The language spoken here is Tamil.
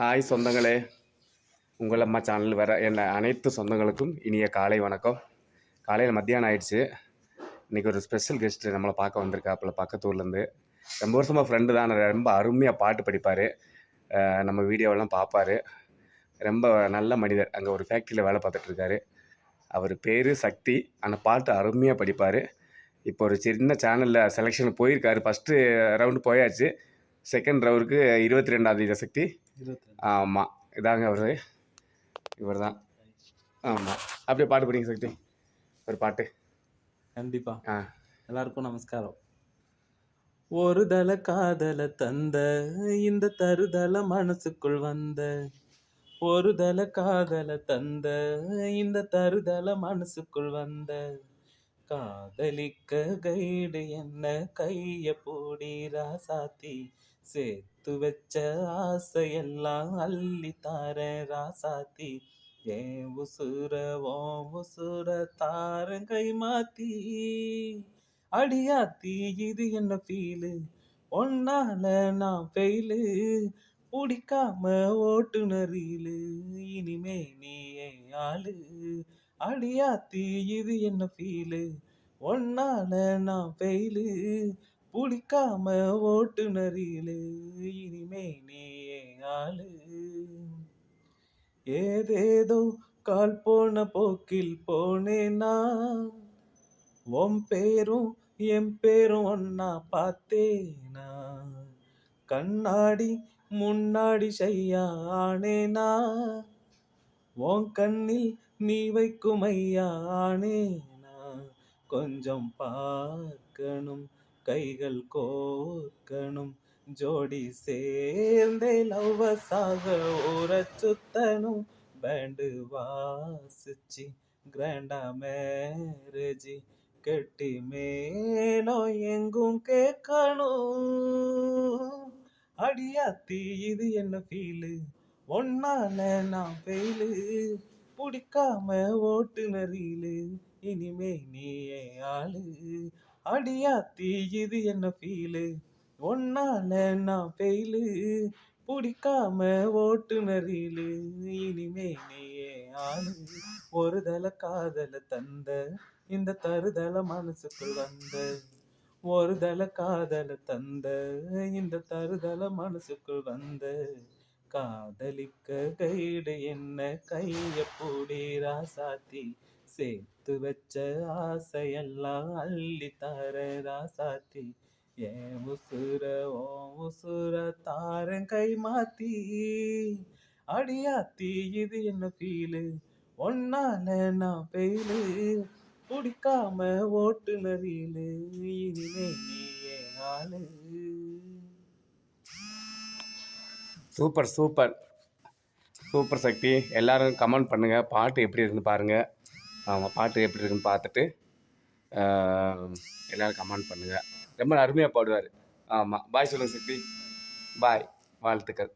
ஹாய் சொந்தங்களே. உங்கள் அம்மா சேனல் வர என்ன அனைத்து சொந்தங்களுக்கும் இனிய காலை வணக்கம். காலையில் மத்தியானம் ஆயிடுச்சு. இன்றைக்கி ஒரு ஸ்பெஷல் கெஸ்ட்டு நம்மளை பார்க்க வந்திருக்காப்புல பக்கத்து ஊர்லேருந்து. ரொம்ப வருஷமாக ஃப்ரெண்டு தான். ரொம்ப அருமையாக பாட்டு படிப்பார். நம்ம வீடியோவெல்லாம் பார்ப்பார் ரொம்ப நல்ல மனிதர். அங்கே ஒரு ஃபேக்ட்ரியில் வேலை பார்த்துட்ருக்காரு அவர் பேர் சக்தி. அந்த பாட்டு அருமையாக படிப்பார். இப்போ ஒரு சின்ன சேனலில் செலெக்ஷன் போயிருக்காரு. ஃபஸ்ட்டு ரவுண்டு போயாச்சு. செகண்ட் ரவுருக்கு இருபத்தி ரெண்டாம் தேதி சக்தி. ஆமாம் இதாங்க அவர். இவர் தான் ஆமாம் அப்படியே பாட்டு படிங்க சக்தி. ஒரு பாட்டு. கண்டிப்பா. ஆ. எல்லாருக்கும் நமஸ்காரம். ஒரு தல காதல தந்த இந்த தருதல மனசுக்குள் வந்த. ஒரு தல காதல தந்த இந்த தருதல மனசுக்குள் வந்த. காதலிக்க கைடு என்ன? கைய போடி ராசாத்தி. சேர்த்து வச்ச ஆசையெல்லாம் அள்ளி தார ராசாத்தி. ஏன் உசுர ஓ உசுர தாரன் கை மாத்தி. அடியாத்தி இது என்ன ஃபீலு ஒன்னால நான் ஃபெயிலு பிடிக்காம ஓட்டுநரிலு. இனிமே நீ என் ஆளு? அடியாத்தி இது என்ன ஃபீலு ஒன்னால நான் ஃபெயிலு புளிக்காம ஓட்டுநரிலு இனிமே நீ ஆளு. ஏதேதோ கால் போன போக்கில் போனேனா? உன் பேரும் என் பேரும் ஒன்னா பார்த்தேனா? கண்ணாடி முன்னாடி செய்யா ஆனேனா? உன் கண்ணில் நீ வைக்கும் ஐயா ஆனேனா? கொஞ்சம் பார்க்கணும் கைகள் கோர்க்கணும் ஜோடி சேர்ந்தே லவ்வசாக ஊற சுத்தணும். பேண்டு வாசிச்சு கிராண்டா மேரேஜி கெட்டி மேலோ எங்கும் கேட்கணும். அடியாத்தி இது என்ன ஃபீலு ஒன்னால நான் ஃபெயிலு பிடிக்காம ஓட்டுநரிலே இனிமே நீ ஆளு. அடியாத்தி இது என்ன ஃபீலு ஒன்னால நான் ஃபெயிலு பிடிக்காம ஓட்டுநரிலு இனிமே நீ ஆளு. ஒரு தல காதல தந்த இந்த தருதல மனசுக்குள் வந்த. ஒரு தல காதல தந்த இந்த தருதல மனசுக்குள் வந்த. காதலிக்க கைடு என்ன கைய பூடி ராசாத்தி? சேர்த்து வச்ச ஆசையெல்லாம் அள்ளி தர ராசாத்தி. ஏன் உசுர ஓ உசுர தாரன் கை மாத்தி. அடியாத்தி இது என்ன ஃபீலு ஒன்னால நான் பெயிலு பிடிக்காம ஓட்டுநரிலு இனிமே நீ என் ஆளு? சூப்பர் சூப்பர் சூப்பர் சக்தி எல்லோரும் கமெண்ட் பண்ணுங்கள் பாட்டு எப்படி இருக்குன்னு பாருங்கள் ஆமாம் பாட்டு எப்படி இருக்குன்னு பார்த்துட்டு எல்லோரும் கமெண்ட் பண்ணுங்கள் ரொம்ப அருமையாக பாடுவார். ஆமாம் பாய் சொல்லுங்கள் சக்தி பாய் வாழ்த்துக்கள்.